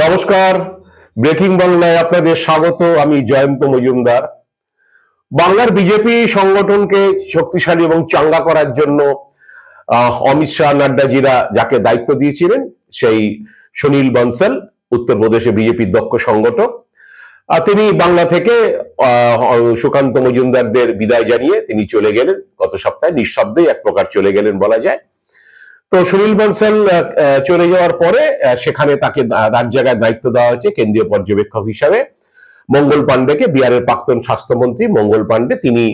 নমস্কার। ব্রেকিং বাংলায় আপনাদের স্বাগত। আমি জয়ন্ত মজুমদার। বাংলার বিজেপি সংগঠনকে শক্তিশালী এবং চাঙ্গা করার জন্য অমিত শাহ নাড্ডাজিরা যাকে দায়িত্ব দিয়েছিলেন, সেই সুনীল বনসল, উত্তরপ্রদেশে বিজেপির দক্ষ সংগঠক। তিনি বাংলা থেকে সুকান্ত মজুমদারদের বিদায় জানিয়ে তিনি চলে গেলেন। গত সপ্তাহে নিঃশব্দেই এক প্রকার চলে গেলেন বলা যায়। তো সুনীল বনসল চলে যাওয়ার পরে সেখানে তাকে তার জায়গায় দায়িত্ব দেওয়া হয়েছে কেন্দ্রীয় পর্যবেক্ষক হিসাবে। মঙ্গল পাণ্ডেকে বিহারের প্রাক্তন স্বাস্থ্যমন্ত্রী মঙ্গল পাণ্ডে, তিনি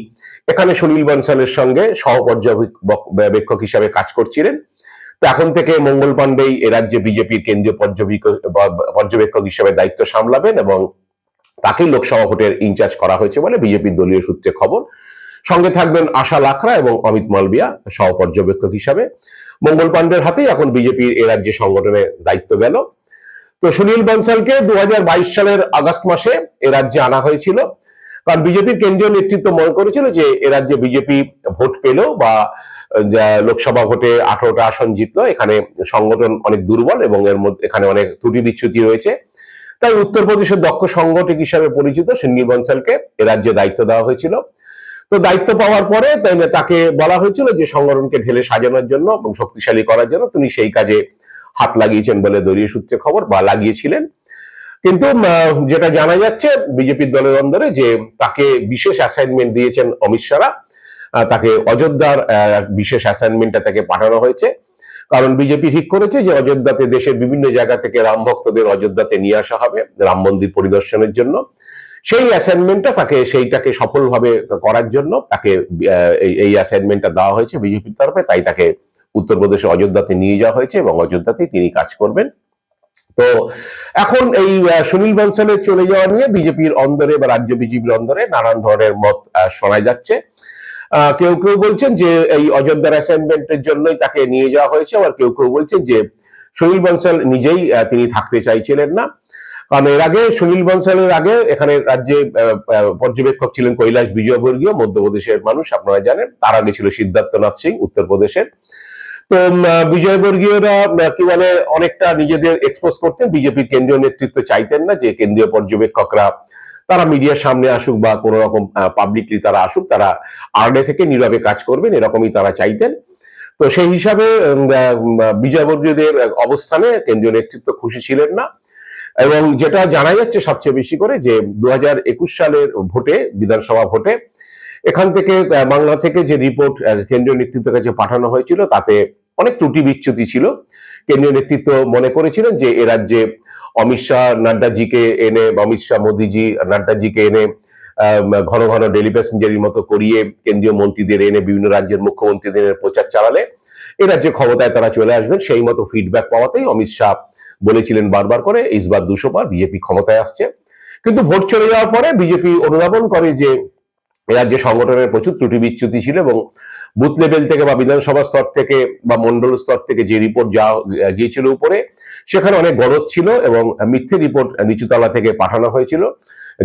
এখানে সুনীল বনসলের সঙ্গে সহপর্যবেক্ষক হিসাবে কাজ করছিলেন। তো এখন থেকে মঙ্গল পাণ্ডেই এ রাজ্যে বিজেপির কেন্দ্রীয় পর্যবেক্ষক হিসেবে দায়িত্ব সামলাবেন এবং তাকেই লোকসভা ভোটের ইনচার্জ করা হয়েছে বলে বিজেপির দলীয় সূত্রে খবর। সঙ্গে থাকবেন আশা লাখরা এবং অমিত মালবিয়া সহপর্যবেক্ষক হিসাবে। মঙ্গল পাণ্ডের হাতেই এখন বিজেপির এ রাজ্যে সংগঠনে দায়িত্ব গেল। তো সুনীল বনসালকে দু সালের আগস্ট মাসে এ রাজ্যে আনা হয়েছিল। কারণ বিজেপির কেন্দ্রীয় নেতৃত্ব মনে করেছিল যে এ রাজ্যে বিজেপি ভোট পেল বা লোকসভা ভোটে আঠারোটা আসন জিতলো, এখানে সংগঠন অনেক দুর্বল এবং এর মধ্যে এখানে অনেক ত্রুটি বিচ্যুতি রয়েছে। তাই উত্তরপ্রদেশের দক্ষ সংগঠক হিসাবে পরিচিত সুনীল বনসালকে এ রাজ্যে দায়িত্ব দেওয়া হয়েছিল। তো দায়িত্ব পাওয়ার পরে তাকে বলা হয়েছিল যে সংগঠনকে ঢেলে সাজানোর জন্য এবং শক্তিশালী করার জন্য তিনি সেই কাজে হাত লাগিয়েছেন বলে দলীয় সূত্রে খবর বা লাগিয়েছিলেন। কিন্তু যেটা জানা যাচ্ছে, বিজেপির দলের অন্দরে যে তাকে বিশেষ অ্যাসাইনমেন্ট দিয়েছেন অমিত শাহরা তাকে অযোধ্যার বিশেষ অ্যাসাইনমেন্টটা তাকে পাঠানো হয়েছে। কারণ বিজেপি ঠিক করেছে যে অযোধ্যাতে দেশের বিভিন্ন জায়গা থেকে রাম ভক্তদের অযোধ্যাতে নিয়ে আসা হবে, রাম মন্দির পরিদর্শনের জন্য। সেই অ্যাসাইনমেন্টটা তাকে, সেইটাকে সফলভাবে করার জন্য তাকে এই- অ্যাসাইনমেন্টটা দেওয়া হয়েছে বিজেপির তরফে, তাই তাকে উত্তরপ্রদেশে অযোধ্যাতে নিয়ে যাওয়া হয়েছে এবং অযোধ্যাতেই তিনি কাজ করবেন। তো এখন এই সুনীল বনসলের চলে যাওয়া নিয়ে বিজেপির অন্দরে বা রাজ্য বিজেপির অন্দরে নানান ধরনের মত শোনা যাচ্ছে। কেউ কেউ বলছেন যে এই অযোধ্যার অ্যাসাইনমেন্টের জন্যই তাকে নিয়ে যাওয়া হয়েছে, আবার কেউ কেউ বলছেন যে সুনীল বনসল নিজেই তিনি থাকতে চাইছিলেন না। কারণ এর আগে সুনীল বনসলের আগে এখানে রাজ্যে পর্যবেক্ষক ছিলেন কৈলাস বিজয়বর্গীয়, মধ্যপ্রদেশের মানুষ, আপনারা জানেন। তার আগে ছিল সিদ্ধার্থনাথ সিং, উত্তরপ্রদেশের। তো বিজয়বর্গীয়রা কি বলে, অনেকটা নিজেদের এক্সপোজ করতেন। বিজেপির কেন্দ্রীয় নেতৃত্ব চাইতেন না যে কেন্দ্রীয় পর্যবেক্ষকরা তারা মিডিয়ার সামনে আসুক বা কোনো রকম পাবলিকলি তারা আসুক, তারা আর্ডে থেকে নীরবে কাজ করবেন, এরকমই তারা চাইতেন। তো সেই হিসাবে বিজয়বর্গীয়দের অবস্থানে কেন্দ্রীয় নেতৃত্ব খুশি ছিলেন না। এবং যেটা জানা যাচ্ছে সবচেয়ে বেশি করে যে দু হাজার একুশ সালের ভোটে, বিধানসভা ভোটে, এখান থেকে বাংলা থেকে যে রিপোর্ট কেন্দ্রীয় নেতৃত্বের কাছে পাঠানো হয়েছিল, তাতে অনেক ত্রুটি বিচ্যুতি ছিল। কেন্দ্রীয় নেতৃত্ব মনে করেছিলেন যে এ রাজ্যে অমিত শাহ নাড্ডাজিকে এনে বা অমিত শাহ মোদিজি নাড্ডাজিকে এনে ঘন ঘন ডেলি প্যাসেঞ্জারির মতো করিয়ে কেন্দ্রীয় মন্ত্রীদের এনে বিভিন্ন রাজ্যের মুখ্যমন্ত্রীদের প্রচার চালালে, এ রাজ্যে ক্ষমতায় তারা চলে আসবেন। সেই মতো ফিডব্যাক পাওয়াতেই অমিত শাহ বলেছিলেন বারবার করে ইসবার দুশো বার বিজেপি ক্ষমতায় আসছে। কিন্তু ভোট চলে যাওয়ার পরে বিজেপি অনুধাবন করে যে রাজ্যে সংগঠনের প্রচুর ত্রুটি বিচ্যুতি ছিল এবং বুথ লেভেল থেকে বা বিধানসভা স্তর থেকে বা মন্ডল স্তর থেকে যে রিপোর্ট যা গিয়েছিল উপরে, সেখানে অনেক গরজ ছিল এবং মিথ্যে রিপোর্ট নিচুতলা থেকে পাঠানো হয়েছিল।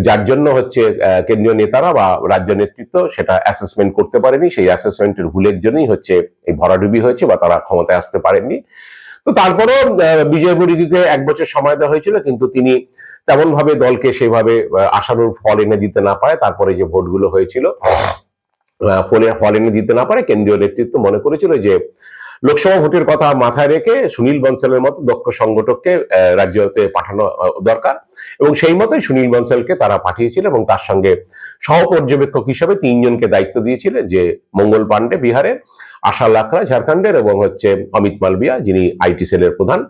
যার জন্য হচ্ছে কেন্দ্রীয় নেতারা বা রাজ্য নেতৃত্ব সেটা অ্যাসেসমেন্ট করতে পারেনি। সেই অ্যাসেসমেন্টের ভুলের জন্যই হচ্ছে এই ভরাডুবি হয়েছে বা তারা ক্ষমতায় আসতে পারেননি। তো তারপরও বিজয় বুড়িকে এক বছর সময় দেওয়া হয়েছিল, কিন্তু তিনি তেমন ভাবে দলকে সেভাবে আশানুর ফল এনে দিতে না পারে। তারপরে যে ভোটগুলো হয়েছিল ফলে ফল এনে দিতে না পারে, কেন্দ্রীয় নেতৃত্ব মনে করেছিল যে লোকসভা ভোটের কথা মাথায় রেখে সুনীল বনসালের মতো দক্ষ সংগঠককে রাজ্যতে পাঠানো দরকার। এবং সেই মতোই সুনীল বনসালকে তারা পাঠিয়েছিল এবং তার সঙ্গে সহপর্যবেক্ষক হিসেবে তিনজনকে দায়িত্ব দিয়েছিলেন যে মঙ্গল পাণ্ডে বিহারের, আশা লাকড়া ঝাড়খণ্ডের এবং হচ্ছে অমিত মালবিয়া যিনি আইটি সেলের প্রধান।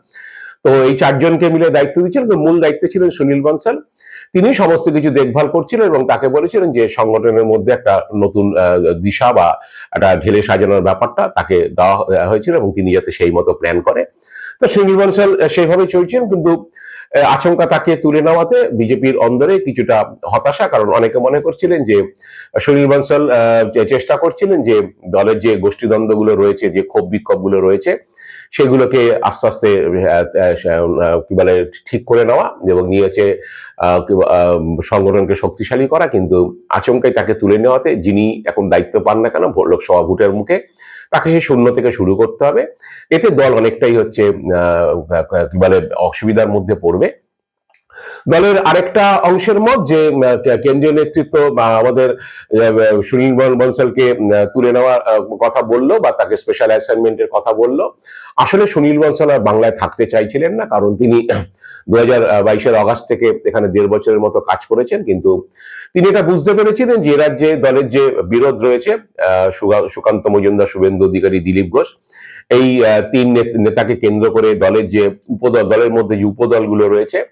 তো এই চারজনকে মিলে দায়িত্ব দিয়েছিলেন মূল দায়িত্বে ছিলেন সুনীল বনসাল। তিনি সমস্ত কিছু দেখভাল করছিলেন এবং তাকে বলেছিলেন যে সংগঠনের মধ্যে একটা নতুন দিশা বা একটা ঢেলে সাজানোর ব্যাপারটা তাকে দেওয়া হয়েছিল এবং তিনি যাতে সেই মতো প্ল্যান করে। তো সুনীল বংশাল সেইভাবে চলছেন, কিন্তু আচমকা তাকে তুলে নেওয়াতে বিজেপির অন্দরে কিছুটা হতাশা, কারণ অনেকে মনে করছিলেন যে সুনীল বনসাল চেষ্টা করছিলেন যে, দলের যে গোষ্ঠীদ্বন্দ্বগুলো রয়েছে, যে ক্ষোভ বিক্ষোভগুলো রয়েছে, সেগুলোকে আস্তে আস্তে কি বলে, ঠিক করে নেওয়া এবং নিয়েছে সংগঠনকে শক্তিশালী করা। কিন্তু আচমকাই তাকে তুলে নেওয়াতে, যিনি এখন দায়িত্ব পান না কেন লোকসভা ভোটের মুখে তাকে সে শূন্য থেকে শুরু করতে হবে। এতে দল অনেকটাই হচ্ছে কি বলে অসুবিধার মধ্যে পড়বে। দলের আরেকটা অংশের মত যে কেন্দ্রীয় নেতৃত্ব, বা আমাদের সুনীল বন- বনসালকে তুলে নেওয়ার কথা বলল, বা তাকে স্পেশাল অ্যাসাইনমেন্টের কথা বলল। আসলে সুনীল বনসাল আর বাংলায় থাকতে চাইছিলেন না, কারণ তিনি দু হাজার বাইশের থেকে এখানে দেড় বছরের মতো কাজ করেছেন, কিন্তু তিনি এটা বুঝতে পেরেছিলেন যে রাজ্যে দলের যে বিরোধ রয়েছে সুকান্ত মজুমদার, শুভেন্দু অধিকারী, দিলীপ ঘোষ এই তিন নেত- নেতাকে কেন্দ্র করে দলের যে উপদল, দলের মধ্যে যে উপদলগুলো রয়েছে,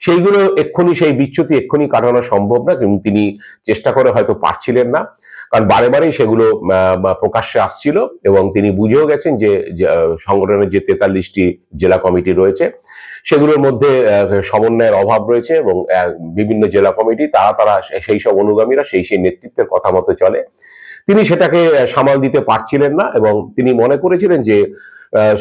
সেইগুলো এক্ষুনি, সেই বিচ্যুতি এক্ষুনি কাটানো সম্ভব না, কিন্তু তিনি চেষ্টা করে হয়তো পারছিলেন না। কারণ বারে বারেই সেগুলো প্রকাশ্যে আসছিল এবং তিনি বুঝেও গেছেন যে সংগঠনের যে তেতাল্লিশটি জেলা কমিটি রয়েছে, সেগুলোর মধ্যে সমন্বয়ের অভাব রয়েছে এবং বিভিন্ন জেলা কমিটি, তারা তারা সেই সব অনুগামীরা সেই সেই নেতৃত্বের কথা মতো চলে। তিনি সেটাকে সামাল দিতে পারছিলেন না এবং তিনি মনে করেছিলেন যে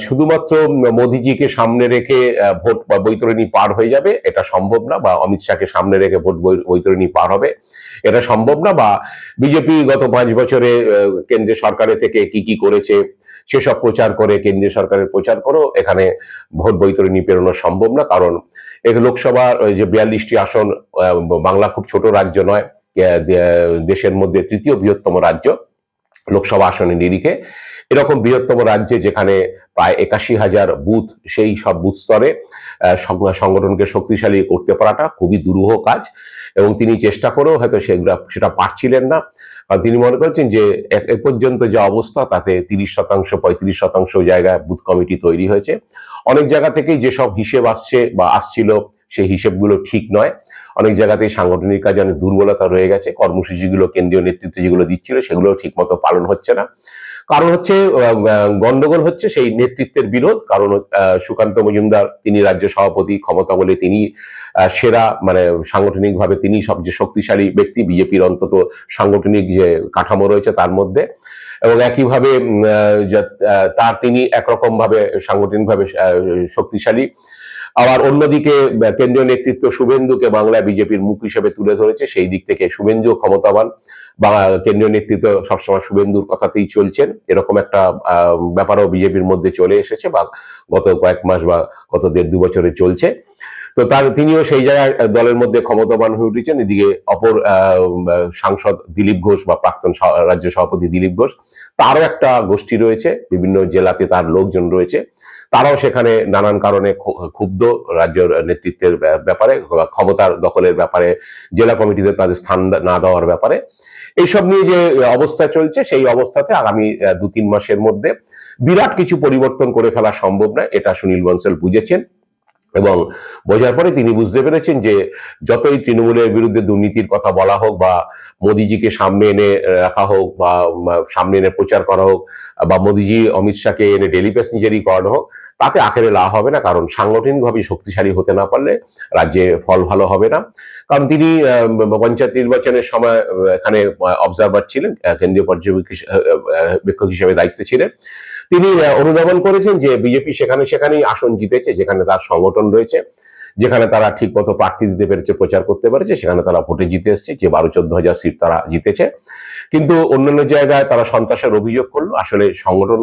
শুধুমাত্র মোদিজিকে সামনে রেখে ভোট বা বৈতরণী পার হয়ে যাবে, এটা সম্ভব না বা অমিত শাহকে সামনে রেখে ভোট বৈতরণী পার হবে, এটা সম্ভব না বা বিজেপি গত পাঁচ বছরে কেন্দ্রীয় সরকারের থেকে কি কি করেছে, সেসব প্রচার করে, কেন্দ্রীয় সরকারের প্রচার করো, এখানে ভোট বৈতরণী পেরোনো সম্ভব না কারণ লোকসভার যে বিয়াল্লিশটি আসন বাংলা খুব ছোট রাজ্য নয় দেশের মধ্যে তৃতীয় বৃহত্তম রাজ্য, লোকসভা আসনের নিরিখে। এরকম বৃহত্তম রাজ্যে যেখানে প্রায় একাশি হাজার বুথ, সেই সব বুথ স্তরে সংগঠনকে শক্তিশালী করতে পারাটা খুবই দুরূহ কাজ। এবং তিনি চেষ্টা করেও হয়তো সেটা পারছিলেন না। কারণ তিনি মনে করছেন যে এ- পর্যন্ত যে অবস্থা, তাতে তিরিশ শতাংশ, পঁয়ত্রিশ শতাংশ জায়গায় বুথ কমিটি তৈরি হয়েছে। অনেক জায়গা থেকেই যেসব হিসেব আসছে বা আসছিল, সেই হিসেবগুলো ঠিক নয়। অনেক জায়গাতেই সাংগঠনিক কাজে অনেক দুর্বলতা রয়ে গেছে। কর্মসূচিগুলো, কেন্দ্রীয় নেতৃত্ব যেগুলো দিচ্ছিল সেগুলো ঠিক মতো পালন হচ্ছে না। কারণ হচ্ছে গন্ডগোল হচ্ছে সেই নেতৃত্বের বিরোধ। কারণ সুকান্ত মজুমদার, তিনি রাজ্য সভাপতি, ক্ষমতা বলে তিনি সেরা মানে সাংগঠনিকভাবে তিনি সবচেয়ে শক্তিশালী ব্যক্তি। বিজেপির অন্তত সাংগঠনিক যে কাঠামো রয়েছে তার মধ্যে। এবং একইভাবে তার তিনি একরকম ভাবে সাংগঠনিকভাবে শক্তিশালী। আবার অন্যদিকে কেন্দ্রীয় নেতৃত্ব শুভেন্দুকে বাংলায় বিজেপির মুখ হিসেবে তুলে ধরেছে, সেই দিক থেকে শুভেন্দু ক্ষমতাবান। বা কেন্দ্রীয় নেতৃত্ব সবসময় শুভেন্দুর কথাতেই চলছেন। এরকম একটা ব্যাপারও বিজেপির মধ্যে চলে এসেছে বা গত কয়েক মাস বা গত দেড় দু বছরে চলছে। তো তার তিনিও সেই জায়গায় দলের মধ্যে ক্ষমতাবান হয়ে উঠেছেন। এদিকে অপর সাংসদ দিলীপ ঘোষ বা প্রাক্তন রাজ্য সভাপতি দিলীপ ঘোষ, তারও একটা গোষ্ঠী রয়েছে। বিভিন্ন জেলাতে তার লোকজন রয়েছে। তারাও সেখানে নানান কারণে ক্ষুব্ধ রাজ্যের নেতৃত্বের ব্যাপারে ক্ষমতার দখলের ব্যাপারে, জেলা কমিটিতে তাদের স্থান না দেওয়ার ব্যাপারে। এইসব নিয়ে যে অবস্থা চলছে, সেই অবস্থাতে আগামী দু তিন মাসের মধ্যে বিরাট কিছু পরিবর্তন করে ফেলা সম্ভব নয়, এটা সুনীল বনসল বুঝেছেন। এবং বোঝার পরে তিনি বুঝতে পেরেছেন যে যতই তৃণমূলের বিরুদ্ধে দুর্নীতির কথা বলা হোক বা মোদিজিকে সামনে এনে রাখা হোক বা সামনে এনে প্রচার করা হোক বা মোদিজি, অমিত শাহকে এনে ডেলি প্যাসেঞ্জারি করানো হোক, তাতে আখেরে লাভ হবে না। কারণ সাংগঠনিকভাবে শক্তিশালী হতে না পারলে রাজ্যে ফল ভালো হবে না। কারণ তিনি পঞ্চায়েত নির্বাচনের সময় এখানে অবজারভার ছিলেন কেন্দ্রীয় পর্যবেক্ষক হিসেবে দায়িত্বে ছিলেন। তিনি অনুধাবন করেছেন যে বিজেপি সেখানে সেখানেই আসন জিতেছে, যেখানে তার সংগঠন রয়েছে। যেখানে তারা ঠিক মতো প্রার্থী দিতে পেরেছে, প্রচার করতে পেরেছে, সেখানে তারা ভোটে জিতে এসছে, যে বারো চোদ্দ হাজার সিট তারা জিতেছে। কিন্তু অন্যান্য জায়গায় তারা সন্ত্রাসের অভিযোগ করল, আসলে সংগঠন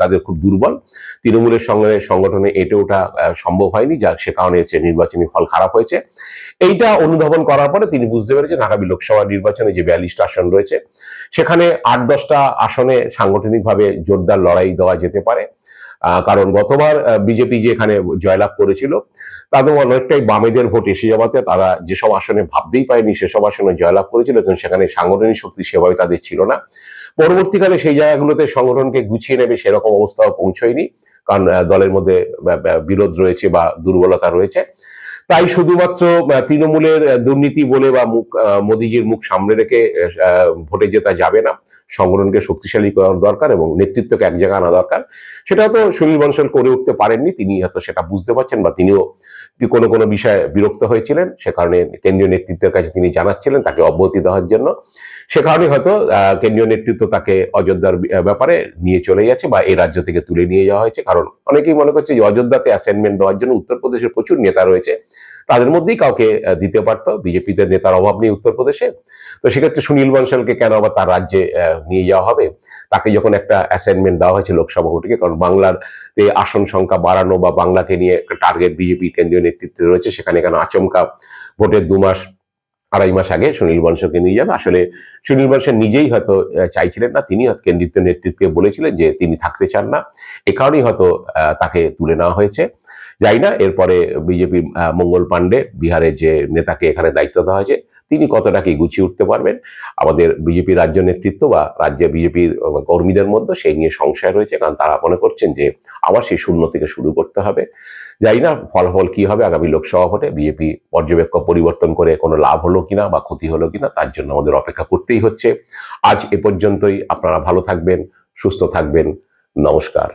তাদের খুব দুর্বল। তৃণমূলের সঙ্গে সংগঠনে এটে ওঠা সম্ভব হয়নি যার সে কারণে হচ্ছে নির্বাচনী ফল খারাপ হয়েছে। এইটা অনুধাবন করার পরে তিনি বুঝতে পেরেছেন, আগামী লোকসভা নির্বাচনে যে বিয়াল্লিশটা আসন রয়েছে, সেখানে আট দশটা আসনে সাংগঠনিকভাবে জোরদার লড়াই দেওয়া যেতে পারে। কারণ গতবার বিজেপি যে এখানে জয়লাভ করেছিল তাদের অনেকটাই বামেদের ভোট এসে যাওয়াতে তারা যেসব আসনে ভাবতেই পায়নি সেসব আসনে জয়লাভ করেছিল, কিন্তু সেখানে সাংগঠনিক শক্তি সেভাবে তাদের ছিল না। পরবর্তীকালে সেই জায়গাগুলোতে সংগঠনকে গুছিয়ে নেবে সেরকম অবস্থাও পৌঁছয়নি, কারণ দলের মধ্যে বিরোধ রয়েছে বা দুর্বলতা রয়েছে। তাই শুধুমাত্র তৃণমূলের দুর্নীতি বলে বা মুখ মোদীজির মুখ সামনে রেখে ভোটে জেতা যাবে না। সংগঠনকে শক্তিশালী করার দরকার এবং নেতৃত্বকে এক জায়গায় আনা দরকার। সেটা তো সুনীল বনসল করে উঠতে পারেননি, তিনি হয়তো সেটা বুঝতে পারছেন বা তিনিও কোনো কোনো বিষয়ে বিরক্ত হয়েছিলেন। সে কারণে কেন্দ্রীয় নেতৃত্বের কাছে তিনি জানাচ্ছিলেন, তাকে অব্যাহতি দেওয়ার জন্য। সে কারণে হয়তো কেন্দ্রীয় নেতৃত্ব তাকে অযোধ্যার ব্যাপারে নিয়ে চলে গেছে বা এই রাজ্য থেকে তুলে নিয়ে যাওয়া হয়েছে। কারণ অনেকেই মনে করছে যে অযোধ্যাতে অ্যাসাইনমেন্ট দেওয়ার জন্য উত্তরপ্রদেশের প্রচুর নেতা রয়েছে। তাদের মধ্যেই কাউকে দিতে পারতো। বিজেপিতে নেতার অভাব নেই উত্তরপ্রদেশে। তো সেক্ষেত্রে সুনীল বনসালকে কেন আবার তার রাজ্যে নিয়ে যাওয়া হবে? তাকে যখন একটা অ্যাসাইনমেন্ট দেওয়া হয়েছে লোকসভা ভোটকে কারণ বাংলার আসন সংখ্যা বাড়ানো বা বাংলাকে নিয়ে একটা টার্গেট বিজেপি কেন্দ্রীয় নেতৃত্বে রয়েছে, সেখানে কেন আচমকা ভোটের দু মাস আড়াই মাস আগে সুনীল বংশকে নিয়ে যাবে। আসলে সুনীল বংশ নিজেই হয়তো চাইছিলেন না। তিনি কেন্দ্রীয় নেতৃত্বকে বলেছিলেন যে তিনি থাকতে চান না। এ কারণেই হয়তো তাকে তুলে নেওয়া হয়েছে। যাই না, এরপরে বিজেপি মঙ্গল পাণ্ডে বিহারের যে নেতাকে এখানে দায়িত্ব দেওয়া হয়েছে তিনি কতটা কি গুছিয়ে উঠতে পারবেন? আমাদের বিজেপি রাজ্য নেতৃত্ব বা রাজ্যে বিজেপির কর্মীদের মধ্যে সেই নিয়ে সংশয় রয়েছে, কারণ তারা মনে করছেন যে আবার সেই শূন্য থেকে শুরু করতে হবে। যাই না, ফলাফল কি হবে আগামী লোকসভা ভোটে? বিজেপি পর্যবেক্ষক পরিবর্তন করে কোনো লাভ হলো কিনা বা ক্ষতি হলো কিনা, তার জন্য আমাদের অপেক্ষা করতেই হচ্ছে। আজ এ পর্যন্তই, আপনারা ভালো থাকবেন, সুস্থ থাকবেন, নমস্কার।